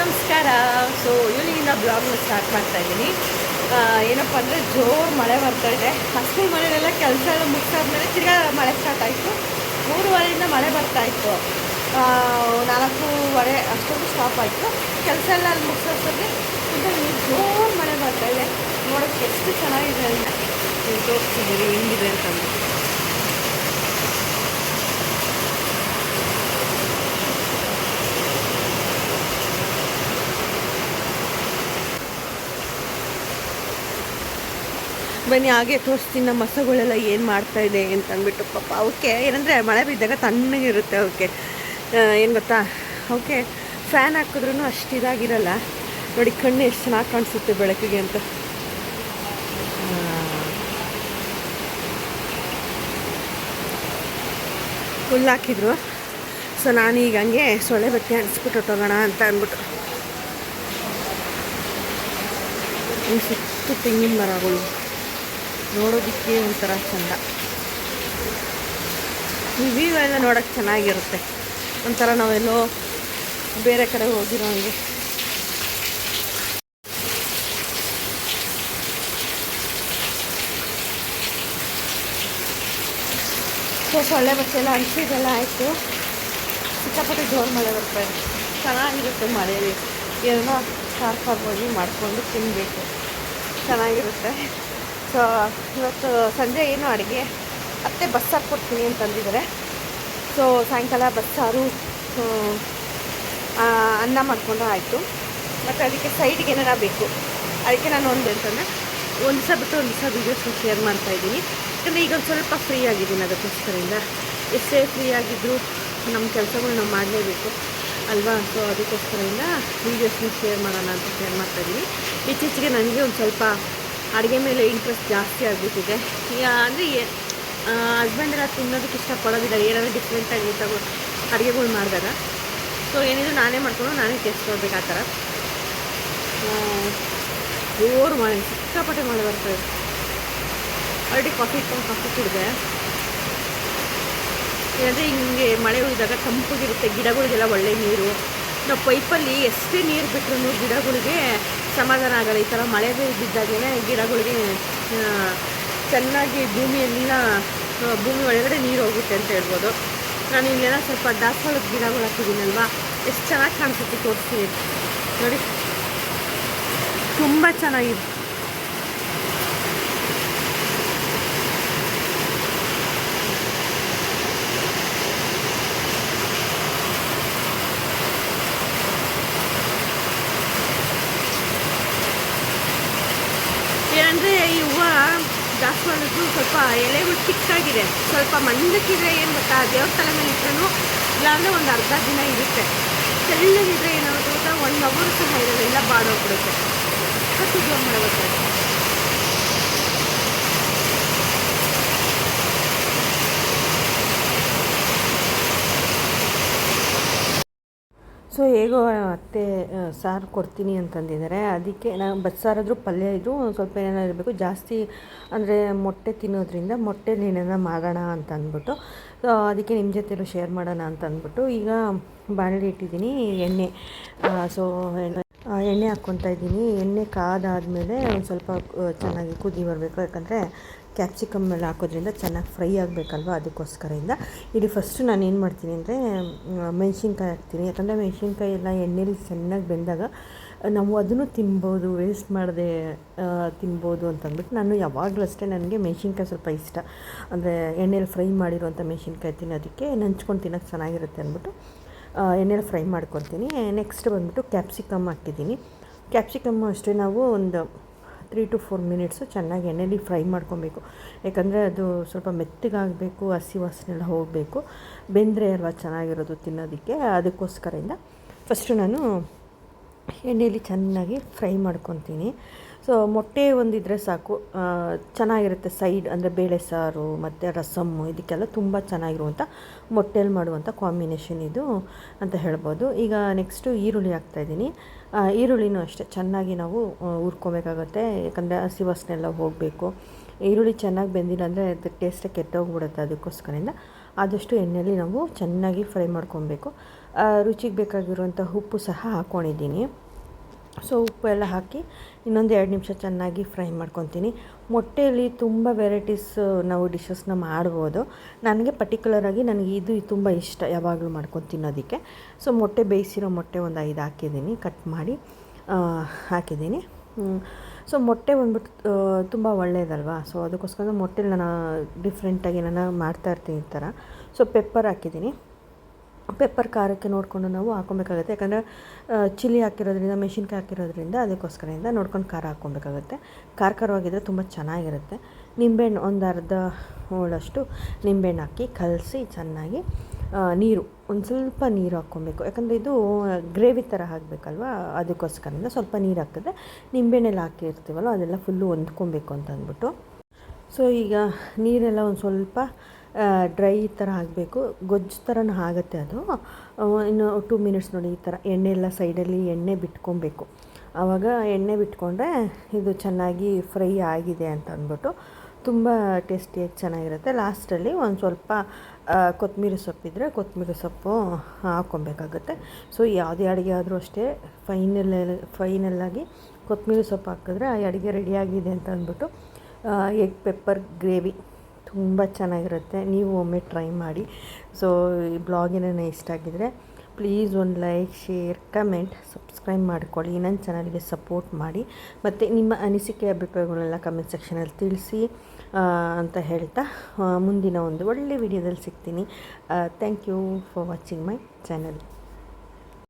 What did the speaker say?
ನಮಸ್ಕಾರ. ಸೊ ಇಲ್ಲಿಂದ ಬ್ಲಾಗ್ನ ಸ್ಟಾರ್ಟ್ ಮಾಡ್ತಾ ಇದ್ದೀನಿ. ಏನಪ್ಪ ಅಂದರೆ ಜೋರು ಮಳೆ ಬರ್ತಾ ಇದೆ. ಅಷ್ಟು ಮಳೆಯೆಲ್ಲ, ಕೆಲಸ ಎಲ್ಲ ಮುಗಿಸಾದ್ಮೇಲೆ ತಿರ್ಗಾ ಮಳೆ ಸ್ಟಾರ್ಟ್ ಆಯಿತು. ಮೂರುವರೆಯಿಂದ ಮಳೆ ಬರ್ತಾ ಇತ್ತು. ನಾಲ್ಕೂವರೆ ಅಷ್ಟೊಂದು ಸ್ಟಾಪ್ ಆಯಿತು. ಕೆಲಸ ಎಲ್ಲ ಅಲ್ಲಿ ಮುಗಿಸೋಷ್ಟೊತ್ತಿಗೆ ತುಂಬ ಜೋರು ಮಳೆ ಬರ್ತಾ ಇದೆ. ನೋಡೋಕ್ಕೆ ಎಷ್ಟು ಚೆನ್ನಾಗಿದೆ ಅಂತ. ತೋರಿಸ್ತಿದ್ದೀರಿ ಹೆಂಗಿದೆ ಅಂತಂದು ಬನ್ನಿ, ಹಾಗೆ ತೋರಿಸ್ತೀನಿ ನಮ್ಮ ಹಸುಗಳೆಲ್ಲ ಏನು ಮಾಡ್ತಾ ಇದೆ ಅಂತ ಅಂದ್ಬಿಟ್ಟು ಪಾಪ. ಅವಕ್ಕೆ ಏನಂದರೆ ಮಳೆ ಬಿದ್ದಾಗ ತಣ್ಣಗಿರುತ್ತೆ ಅವಕ್ಕೆ. ಏನು ಗೊತ್ತಾ? ಅವಕ್ಕೆ ಫ್ಯಾನ್ ಹಾಕಿದ್ರೂ ಅಷ್ಟು ಇದಾಗಿರಲ್ಲ. ನೋಡಿ, ಕಣ್ಣು ಎಷ್ಟು ಚೆನ್ನಾಗಿ ಕಾಣಿಸುತ್ತೆ ಬೆಳಕಿಗೆ ಅಂತ. ಹುಲ್ಲು ಹಾಕಿದ್ರು. ಸೊ ಈಗ ಹಂಗೆ ಸೊಳ್ಳೆ ಬತ್ತಿ ಅಣಿಸ್ಬಿಟ್ಟು ಹೊಟ್ಟೋಗೋಣ ಅಂತ ಅಂದ್ಬಿಟ್ಟು. ಸುತ್ತು ತೆಂಗಿನ ಮರಗಳು. ನೋಡೋದಕ್ಕೆ ಒಂಥರ ಚೆಂದ. ಈ ವ್ಯೂ ಎಲ್ಲ ನೋಡೋಕ್ಕೆ ಚೆನ್ನಾಗಿರುತ್ತೆ. ಒಂಥರ ನಾವೆಲ್ಲೋ ಬೇರೆ ಕಡೆ ಹೋಗಿರೋ ಹಂಗೆ. ಸೊ ಸೊಳ್ಳೆ ಬಸ್ಸೆಲ್ಲ ಎಲ್ಲ ಅಳಿಸಿದೆಲ್ಲ ಆಯಿತು. ಸಿಕ್ಕಾಪಟ್ಟೆ ಜೋರು ಮಳೆ ಬರ್ತಾ ಇದೆ. ಚೆನ್ನಾಗಿರುತ್ತೆ ಮಳೆಯಲ್ಲಿ. ಏನೋ ಹೋಗಿ ಮಾಡಿಕೊಂಡು ತಿನ್ನಬೇಕು ಚೆನ್ನಾಗಿರುತ್ತೆ. ಸೊ ಇವತ್ತು ಸಂಜೆ ಏನು ಅಡುಗೆ, ಅತ್ತೆ ಬಸ್ಸಾರು ಕೊಡ್ತೀನಿ ಅಂತಂದಿದ್ದಾರೆ ಸೊ ಸಾಯಂಕಾಲ ಬಸ್ಸಾರು ಅನ್ನ ಮಾಡಿಕೊಂಡು ಆಯಿತು. ಮತ್ತು ಅದಕ್ಕೆ ಸೈಡ್ಗೆ ಏನಾರ ಬೇಕು. ಅದಕ್ಕೆ ನಾನು ಒಂದು ಅಂತಂದರೆ ಒಂದು ದಿವಸ ಬಿಟ್ಟು ಒಂದು ದಿವಸ ವೀಡಿಯೋಸ್ನ ಶೇರ್ ಮಾಡ್ತಾಯಿದ್ದೀನಿ ಯಾಕಂದರೆ ಈಗ ಒಂದು ಸ್ವಲ್ಪ ಫ್ರೀ ಆಗಿದ್ದೀನಿ ಅದಕ್ಕೋಸ್ಕರದಿಂದ. ಎಷ್ಟೇ ಫ್ರೀ ಆಗಿದ್ದರೂ ನಮ್ಮ ಕೆಲಸಗಳು ನಾವು ಮಾಡಲೇಬೇಕು. ಅಲ್ವಾ? ಸೊ ಅದಕ್ಕೋಸ್ಕರದಿಂದ ವೀಡಿಯೋಸ್ನ ಶೇರ್ ಮಾಡೋಣ ಅಂತ ಶೇರ್ ಮಾಡ್ತಾಯಿದ್ದೀನಿ ಇತ್ತೀಚೆಗೆ ನನಗೆ ಒಂದು ಸ್ವಲ್ಪ ಅಡುಗೆ ಮೇಲೆ ಇಂಟ್ರೆಸ್ಟ್ ಜಾಸ್ತಿ ಆಗಿಬಿಟ್ಟಿದೆ. ಅಂದರೆ ಹಸ್ಬೆಂಡ್ ಎಲ್ಲ ತಿನ್ನೋದಕ್ಕೆ ಇಷ್ಟಪಡೋದಿಲ್ಲ ಏನಾದರೂ ಡಿಫ್ರೆಂಟಾಗಿ ತಗೋ ಅಡುಗೆಗಳು ಮಾಡಿದಾಗ. ಸೊ ಏನಿದ್ರು ನಾನೇ ಮಾಡ್ಕೊಂಡು ನಾನೇ ಟೇಸ್ಟ್ ಮಾಡ್ಬೇಕು ಆ ಥರ. ಜೋರು ಮಾಡಿ, ಸಿಕ್ಕಾಪಟ್ಟೆ ಮಾಡಿ ಬರ್ತದೆ ಆಲ್ರೆಡಿ ಕಾಫಿ ಇಟ್ಕೊಂಡು ಕಾಫಿ ಕುಡಿದೆ. ಏನಂದರೆ ಹಿಂಗೆ ಮಳೆ ಉಳಿದಾಗ ತಂಪಗಿರುತ್ತೆ. ಗಿಡಗಳಿಗೆಲ್ಲ ಒಳ್ಳೆ ನೀರು. ನಾವು ಪೈಪಲ್ಲಿ ಎಷ್ಟೇ ನೀರು ಬಿಟ್ರು ಗಿಡಗಳಿಗೆ ಸಮಾಧಾನ ಆಗಲ್ಲ. ಈ ಥರ ಮಳೆ ಬಿದ್ದಾಗಲೇ ಗಿಡಗಳಿಗೆ ಚೆನ್ನಾಗಿ ಭೂಮಿಯೆಲ್ಲ ಭೂಮಿ ಒಳಗಡೆ ನೀರು ಹೋಗುತ್ತೆ ಅಂತ ಹೇಳ್ಬೋದು. ನಾನು ಇಲ್ಲೆಲ್ಲ ಸ್ವಲ್ಪ ದಾಸವಾಳದ ಗಿಡಗಳು ಹಾಕಿದ್ದೀನಲ್ವಾ? ಎಷ್ಟು ಚೆನ್ನಾಗಿ ಕಾಣಿಸುತ್ತೆ ತೋರಿಸ್ತೀನಿ ನೋಡಿ. ತುಂಬ ಚೆನ್ನಾಗಿದೆ ಏನಂದರೆ ಈ ಹೂವು ದಾಸವಾಳದ್ದು ಸ್ವಲ್ಪ ಎಲೆಗಳು ಚಿಕ್ಕಾಗಿದೆ ಸ್ವಲ್ಪ ಮಂದಕ್ಕಿದ್ರೆ ಏನು ಗೊತ್ತಾ? ದೇವ್ರ ತಲೆ ಮೇಲೆ ಇಟ್ಟರೂ ಇಲ್ಲಾಂದರೆ ಒಂದು ಅರ್ಧ ದಿನ ಇರುತ್ತೆ. ತೆಳ್ಳಗಿದ್ರೆ ಏನಾಗುತ್ತೆ ಗೊತ್ತಾ ಒಂದು ಅವರು ಸಹ ಇರೋದೆಲ್ಲ ಬಾಡೋಗ್ಬಿಡುತ್ತೆ ಕಟ್ಟು ಜೋರು ಮಾಡಬೇಕು ಸೊ ಹೇಗೋ, ಅತ್ತೆ ಸಾರು ಕೊಡ್ತೀನಿ ಅಂತಂದಿದ್ದಾರೆ. ಅದಕ್ಕೆ ನಾನು ಬಸ್ಸಾರಾದರೂ ಪಲ್ಯ ಇದ್ದರೂ ಸ್ವಲ್ಪ ಏನಾದ್ರು ಇರಬೇಕು. ಜಾಸ್ತಿ ಅಂದರೆ ಮೊಟ್ಟೆ ತಿನ್ನೋದ್ರಿಂದ ಮೊಟ್ಟೆ ಏನಾರ ಮಾಡೋಣ ಅಂತ ಅಂದ್ಬಿಟ್ಟು ಸೊ ಅದಕ್ಕೆ ನಿಮ್ಮ ಜೊತೆಲೂ ಶೇರ್ ಮಾಡೋಣ ಅಂತ ಅಂದ್ಬಿಟ್ಟು ಈಗ ಬಾಣಲಿ ಇಟ್ಟಿದ್ದೀನಿ ಎಣ್ಣೆ. ಸೊ ಎಣ್ಣೆ ಹಾಕ್ಕೊತಾ ಇದ್ದೀನಿ. ಎಣ್ಣೆ ಕಾದಾದಮೇಲೆ ಒಂದು ಸ್ವಲ್ಪ ಚೆನ್ನಾಗಿ ಕುದಿ ಬರಬೇಕು. ಯಾಕಂದರೆ ಕ್ಯಾಪ್ಸಿಕಮ್ ಎಲ್ಲ ಹಾಕೋದ್ರಿಂದ ಚೆನ್ನಾಗಿ ಫ್ರೈ ಆಗಬೇಕಲ್ವ ಅದಕ್ಕೋಸ್ಕರದಿಂದ. ಇಲ್ಲಿ ಫಸ್ಟು ನಾನು ಏನು ಮಾಡ್ತೀನಿ ಅಂದರೆ ಮೆಣಸಿನ್ಕಾಯಿ ಹಾಕ್ತೀನಿ. ಯಾಕಂದರೆ ಮೆಣಸಿನ್ಕಾಯಿ ಎಲ್ಲ ಎಣ್ಣೆಲಿ ಚೆನ್ನಾಗಿ ಬೆಂದಾಗ ನಾವು ಅದನ್ನು ತಿನ್ಬೋದು ವೇಸ್ಟ್ ಮಾಡದೆ ತಿನ್ಬೋದು ಅಂತಂದ್ಬಿಟ್ಟು ನಾನು ಯಾವಾಗಲೂ ಅಷ್ಟೇ ನನಗೆ ಮೆಣಸಿನ್ಕಾಯಿ ಸ್ವಲ್ಪ ಇಷ್ಟ. ಅಂದರೆ ಎಣ್ಣೆಲಿ ಫ್ರೈ ಮಾಡಿರುವಂಥ ಮೆಣಸಿನ್ಕಾಯಿ ತಿನ್ನೋದಕ್ಕೆ ನಂಚ್ಕೊಂಡು ತಿನ್ನೋಕ್ಕೆ ಚೆನ್ನಾಗಿರುತ್ತೆ ಅಂದ್ಬಿಟ್ಟು ಎಣ್ಣೆಲಿ ಫ್ರೈ ಮಾಡ್ಕೊತೀನಿ ನೆಕ್ಸ್ಟ್ ಬಂದುಬಿಟ್ಟು ಕ್ಯಾಪ್ಸಿಕಮ್ ಹಾಕಿದ್ದೀನಿ. ಕ್ಯಾಪ್ಸಿಕಮ್ಮು ಅಷ್ಟೇ ನಾವು ಒಂದು ತ್ರೀ ಟು ಫೋರ್ ಮಿನಿಟ್ಸು ಚೆನ್ನಾಗಿ ಎಣ್ಣೆಲಿ ಫ್ರೈ ಮಾಡ್ಕೊಬೇಕು. ಯಾಕಂದರೆ ಅದು ಸ್ವಲ್ಪ ಮೆತ್ತಗಾಗಬೇಕು, ಹಸಿ ವಾಸನೆ ಎಲ್ಲ ಹೋಗಬೇಕು. ಬೆಂದರೆ ಅಲ್ವಾ ಚೆನ್ನಾಗಿರೋದು ತಿನ್ನೋದಕ್ಕೆ, ಅದಕ್ಕೋಸ್ಕರದಿಂದ ಫಸ್ಟು ನಾನು ಎಣ್ಣೆಯಲ್ಲಿ ಚೆನ್ನಾಗಿ ಫ್ರೈ ಮಾಡ್ಕೊತೀನಿ ಸೊ ಮೊಟ್ಟೆ ಒಂದಿದ್ರೆ ಸಾಕು. ಚೆನ್ನಾಗಿರುತ್ತೆ ಸೈಡ್ ಅಂದರೆ ಬೇಳೆ ಸಾರು, ಮತ್ತು ರಸಮ್ಮು ಇದಕ್ಕೆಲ್ಲ ತುಂಬ ಚೆನ್ನಾಗಿರುವಂಥ ಮೊಟ್ಟೆಯಲ್ಲಿ ಮಾಡುವಂಥ ಕಾಂಬಿನೇಷನ್ ಇದು ಅಂತ ಹೇಳ್ಬೋದು. ಈಗ ನೆಕ್ಸ್ಟು ಈರುಳ್ಳಿ ಹಾಕ್ತಾಯಿದ್ದೀನಿ ಈರುಳ್ಳಿನೂ ಅಷ್ಟೇ, ಚೆನ್ನಾಗಿ ನಾವು ಹುರ್ಕೊಬೇಕಾಗತ್ತೆ, ಯಾಕಂದರೆ ಹಸಿ ವಾಸನೆ ಎಲ್ಲ ಹೋಗಬೇಕು. ಈರುಳ್ಳಿ ಚೆನ್ನಾಗಿ ಬೆಂದಿಲ್ಲ ಅಂದರೆ ಅದು ಟೇಸ್ಟೇ ಕೆಟ್ಟೋಗ್ಬಿಡುತ್ತೆ ಅದಕ್ಕೋಸ್ಕರದಿಂದ. ಆದಷ್ಟು ಎಣ್ಣೆಯಲ್ಲಿ ನಾವು ಚೆನ್ನಾಗಿ ಫ್ರೈ ಮಾಡ್ಕೊಬೇಕು. ರುಚಿಗೆ ಬೇಕಾಗಿರುವಂಥ ಉಪ್ಪು ಸಹ ಹಾಕ್ಕೊಂಡಿದ್ದೀನಿ ಸೊ ಉಪ್ಪು ಎಲ್ಲ ಹಾಕಿ ಇನ್ನೊಂದು ಎರಡು ನಿಮಿಷ ಚೆನ್ನಾಗಿ ಫ್ರೈ ಮಾಡ್ಕೊತೀನಿ. ಮೊಟ್ಟೆಯಲ್ಲಿ ತುಂಬ ವೆರೈಟೀಸ್ ನಾವು ಡಿಶಸ್ನ ಮಾಡ್ಬೋದು. ನನಗೆ ಪರ್ಟಿಕ್ಯುಲರಾಗಿ ನನಗೆ ಇದು ತುಂಬ ಇಷ್ಟ ಯಾವಾಗಲೂ ಮಾಡ್ಕೊಂಡು ತಿನ್ನೋದಕ್ಕೆ. ಸೊ, ಮೊಟ್ಟೆ ಬೇಯಿಸಿರೋ ಮೊಟ್ಟೆ ಒಂದು ಐದು ಹಾಕಿದ್ದೀನಿ, ಕಟ್ ಮಾಡಿ ಹಾಕಿದ್ದೀನಿ. ಸೊ, ಮೊಟ್ಟೆ ಬಂದ್ಬಿಟ್ಟು ತುಂಬ ಒಳ್ಳೆಯದಲ್ವಾ ಸೊ, ಅದಕ್ಕೋಸ್ಕರ ಮೊಟ್ಟೆಲಿ ನಾನು ಡಿಫ್ರೆಂಟಾಗಿ ನಾನು ಮಾಡ್ತಾ ಇರ್ತೀನಿ ಈ ಥರ. ಸೊ ಪೆಪ್ಪರ್ ಹಾಕಿದ್ದೀನಿ. ಪೆಪ್ಪರ್ ಖಾರಕ್ಕೆ ನೋಡಿಕೊಂಡು ನಾವು ಹಾಕೊಬೇಕಾಗುತ್ತೆ ಯಾಕಂದರೆ ಚಿಲ್ಲಿ ಹಾಕಿರೋದ್ರಿಂದ, ಮೆಣಸಿನ್ಕಾಯಿ ಹಾಕಿರೋದ್ರಿಂದ ಅದಕ್ಕೋಸ್ಕರದಿಂದ ನೋಡ್ಕೊಂಡು ಖಾರ ಹಾಕ್ಕೊಬೇಕಾಗುತ್ತೆ. ಖಾರ ಖಾರವಾಗಿದ್ದರೆ ತುಂಬ ಚೆನ್ನಾಗಿರುತ್ತೆ. ನಿಂಬೆಹಣ್ಣು ಒಂದು ಅರ್ಧ ಹೋಳಷ್ಟು ನಿಂಬೆಹಣ್ಣು ಹಾಕಿ ಕಲಸಿ ಚೆನ್ನಾಗಿ ನೀರು, ಒಂದು ಸ್ವಲ್ಪ ನೀರು ಹಾಕ್ಕೊಬೇಕು. ಯಾಕಂದರೆ ಇದು ಗ್ರೇವಿ ಥರ ಹಾಕಬೇಕಲ್ವ, ಅದಕ್ಕೋಸ್ಕರದಿಂದ ಸ್ವಲ್ಪ ನೀರು ಹಾಕಿದ್ರೆ ನಿಂಬೆಹಣ್ಣೆಲ್ಲ ಹಾಕಿರ್ತೀವಲ್ಲ ಅದೆಲ್ಲ ಫುಲ್ಲು ಹೊಂದ್ಕೊಬೇಕು ಅಂತ ಅಂದ್ಬಿಟ್ಟು ಸೊ ಈಗ ನೀರೆಲ್ಲ ಒಂದು ಸ್ವಲ್ಪ ಡ್ರೈ ಥರ ಆಗಬೇಕು. ಗೊಜ್ಜು ಥರನೂ ಆಗುತ್ತೆ ಅದು. ಇನ್ನು ಟೂ ಮಿನಿಟ್ಸ್ ನೋಡಿ ಈ ಥರ ಎಣ್ಣೆ ಎಲ್ಲ ಸೈಡಲ್ಲಿ ಎಣ್ಣೆ ಬಿಟ್ಕೊಬೇಕು. ಆವಾಗ ಎಣ್ಣೆ ಬಿಟ್ಕೊಂಡ್ರೆ ಇದು ಚೆನ್ನಾಗಿ ಫ್ರೈ ಆಗಿದೆ ಅಂತ ಅಂದ್ಬಿಟ್ಟು ತುಂಬ ಟೇಸ್ಟಿಯಾಗಿ ಚೆನ್ನಾಗಿರುತ್ತೆ. ಲಾಸ್ಟಲ್ಲಿ ಒಂದು ಸ್ವಲ್ಪ ಕೊತ್ತಂಬರಿ ಸೊಪ್ಪಿದ್ರೆ ಕೊತ್ತಂಬರಿ ಸೊಪ್ಪು ಹಾಕ್ಕೊಬೇಕಾಗುತ್ತೆ. ಸೊ ಯಾವುದೇ ಅಡುಗೆ ಆದರೂ ಅಷ್ಟೇ ಫೈನಲ್ ಫೈನಲ್ಲಾಗಿ ಕೊತ್ತಂಬರಿ ಸೊಪ್ಪು ಹಾಕಿದ್ರೆ ಆ ಅಡುಗೆ ರೆಡಿಯಾಗಿದೆ ಅಂತ ಅಂದ್ಬಿಟ್ಟು ಎಗ್ ಪೆಪ್ಪರ್ ಗ್ರೇವಿ ತುಂಬ ಚೆನ್ನಾಗಿರುತ್ತೆ. ನೀವು ಒಮ್ಮೆ ಟ್ರೈ ಮಾಡಿ. ಸೊ ಈ ಬ್ಲಾಗ್ ಏನೇನು ಇಷ್ಟ ಆಗಿದರೆ ಪ್ಲೀಸ್ ಒಂದು ಲೈಕ್ ಶೇರ್ ಕಮೆಂಟ್ ಸಬ್ಸ್ಕ್ರೈಬ್ ಮಾಡಿಕೊಳ್ಳಿ. ನನ್ನ ಚಾನಲ್ಗೆ ಸಪೋರ್ಟ್ ಮಾಡಿ. ಮತ್ತು ನಿಮ್ಮ ಅನಿಸಿಕೆ ಅಭಿಪ್ರಾಯಗಳನ್ನೆಲ್ಲ ಕಮೆಂಟ್ ಸೆಕ್ಷನಲ್ಲಿ ತಿಳಿಸಿ ಅಂತ ಹೇಳ್ತಾ ಮುಂದಿನ ಒಂದು ಒಳ್ಳೆ ವಿಡಿಯೋದಲ್ಲಿ ಸಿಗ್ತೀನಿ. Thank you for watching my channel